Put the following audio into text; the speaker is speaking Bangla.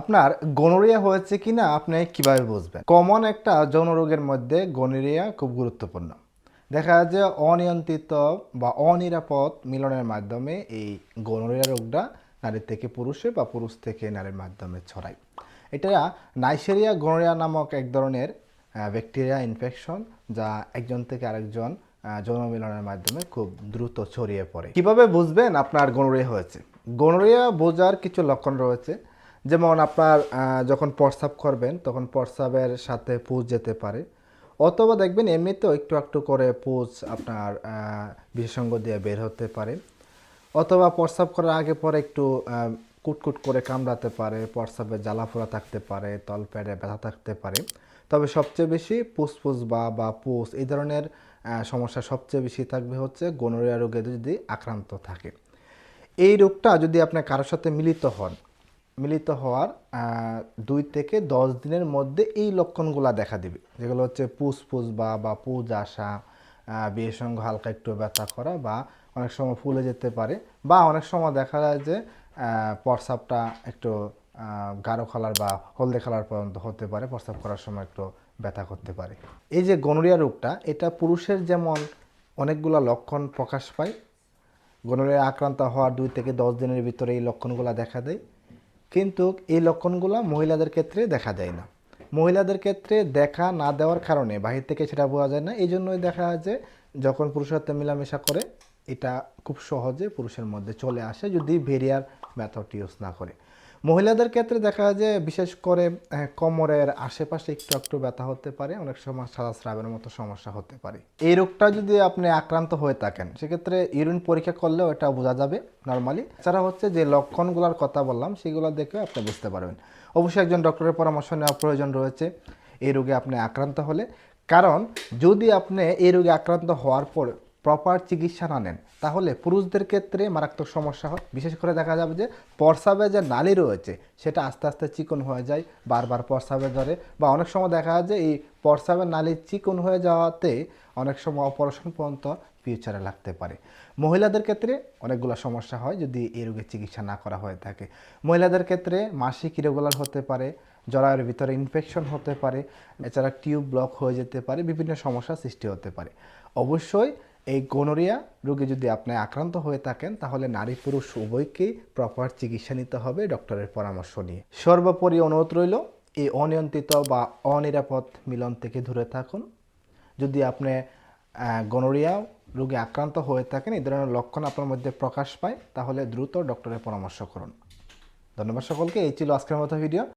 আপনার গনোরিয়া হয়েছে কি না আপনি কীভাবে বুঝবেন? কমন একটা যৌন রোগের মধ্যে গনোরিয়া খুব গুরুত্বপূর্ণ। দেখা যায় যে অনিয়ন্ত্রিত বা অনিরাপদ মিলনের মাধ্যমে এই গনোরিয়া রোগটা নারীর থেকে পুরুষে বা পুরুষ থেকে নারীর মাধ্যমে ছড়ায়। এটা নাইসেরিয়া গনোরিয়া নামক এক ধরনের ব্যাকটেরিয়া ইনফেকশন যা একজন থেকে আরেকজন যৌন মিলনের মাধ্যমে খুব দ্রুত ছড়িয়ে পড়ে। কীভাবে বুঝবেন আপনার গনোরিয়া হয়েছে? গনোরিয়া বোঝার কিছু লক্ষণ রয়েছে। যেমন আপনার যখন প্রস্রাব করবেন, তখন প্রস্রাবের সাথে পুজ যেতে পারে। অথবা দেখবেন এমনিতেও একটু একটু করে পুজ আপনার বিশেষজ্ঞ দিয়ে বের হতে পারে। অথবা প্রস্রাব করার আগে পরে একটু কুটকুট করে কামড়াতে পারে, প্রস্রাবে জ্বালাফোড়া থাকতে পারে, তলপেটে ব্যথা থাকতে পারে। তবে সবচেয়ে বেশি পুসপুস বা বা পুস এই ধরনের সমস্যা সবচেয়ে বেশি থাকবে হচ্ছে গনোরিয়া রোগে যদি আক্রান্ত থাকে। এই রোগটা যদি আপনি কারোর সাথে মিলিত হন মিলিত হওয়ার দুই থেকে দশ দিনের মধ্যে এই লক্ষণগুলো দেখা দেবে। যেগুলো হচ্ছে পুস পুস বা বা পুজ আসা বিয়ের সঙ্গে হালকা একটু ব্যথা করা বা অনেক সময় ফুলে যেতে পারে বা অনেক সময় দেখা যায় যে আহ, প্রস্রাবটা একটু গাঢ় কালার বা হলদে কালার পর্যন্ত হতে পারে প্রস্রাব করার সময় একটু ব্যথা করতে পারে। এই যে গনোরিয়া রোগটা এটা পুরুষের যেমন অনেকগুলো লক্ষণ প্রকাশ পায় গনোরিয়া আক্রান্ত হওয়ার দুই থেকে দশ দিনের ভিতরে এই লক্ষণগুলো দেখা দেয়। কিন্তু এই লক্ষণগুলো মহিলাদের ক্ষেত্রে দেখা যায় না। মহিলাদের ক্ষেত্রে দেখা না দেওয়ার কারণে বাহির থেকে সেটা বোঝা যায় না। এই জন্যই দেখা যায় যে যখন পুরুষের সাথে মেলামেশা করে, এটা খুব সহজে পুরুষের মধ্যে চলে আসে যদি ভেরিয়ার মেথড ইউজ না করে। মহিলাদের ক্ষেত্রে দেখা যায় যে, বিশেষ করে কোমরের আশেপাশে একটু একটু ব্যথা হতে পারে, অনেক সময় সাদা স্রাবের মতো সমস্যা হতে পারে। এই রোগটা যদি আপনি আক্রান্ত হয়ে থাকেন, সেক্ষেত্রে ইউরিন পরীক্ষা করলেও এটা বোঝা যাবে নর্মালি এছাড়া হচ্ছে যে, লক্ষণগুলোর কথা বললাম, সেগুলো দেখে আপনি বুঝতে পারবেন। অবশ্যই একজন ডক্টরের পরামর্শ নেওয়া প্রয়োজন রয়েছে, এই রোগে আপনি আক্রান্ত হলে। কারণ, যদি আপনি এই রোগে আক্রান্ত হওয়ার পর প্রপার চিকিৎসা না নেন, তাহলে পুরুষদের ক্ষেত্রে মারাত্মক সমস্যা হয়। বিশেষ করে দেখা যাবে যে প্রস্রাবে যে নালী রয়েছে, সেটা আস্তে আস্তে চিকন হয়ে যায়, বারবার প্রস্রাবে ধরে। বা অনেক সময় দেখা যায় যে এই প্রস্রাবের নালী চিকন হয়ে যাওয়াতে অনেক সময় অপারেশন পর্যন্ত ফিউচারে লাগতে পারে। মহিলাদের ক্ষেত্রে অনেকগুলো সমস্যা হয় যদি এই রোগের চিকিৎসা না করা হয়ে থাকে। মহিলাদের ক্ষেত্রে মাসিক ইরেগুলার হতে পারে, জরায়ের ভিতরে ইনফেকশন হতে পারে, এছাড়া টিউব ব্লক হয়ে যেতে পারে, বিভিন্ন সমস্যা সৃষ্টি হতে পারে। অবশ্যই এই গোনোরিয়া রোগে যদি আপনি আক্রান্ত হয়ে থাকেন, তাহলে নারী পুরুষ উভয়কেই প্রপার চিকিৎসা নিতে হবে ডক্টরের পরামর্শ নিয়ে। সর্বোপরি অনুরোধ রইল, এই অনিয়ন্ত্রিত বা অনিরাপদ মিলন থেকে দূরে থাকুন। যদি আপনি গনোরিয়া রোগে আক্রান্ত হয়ে থাকেন, এই ধরনের লক্ষণ আপনার মধ্যে প্রকাশ পায়, তাহলে দ্রুত ডক্টরের পরামর্শ করুন। ধন্যবাদ সকলকে, এই ছিল আজকের মতো ভিডিও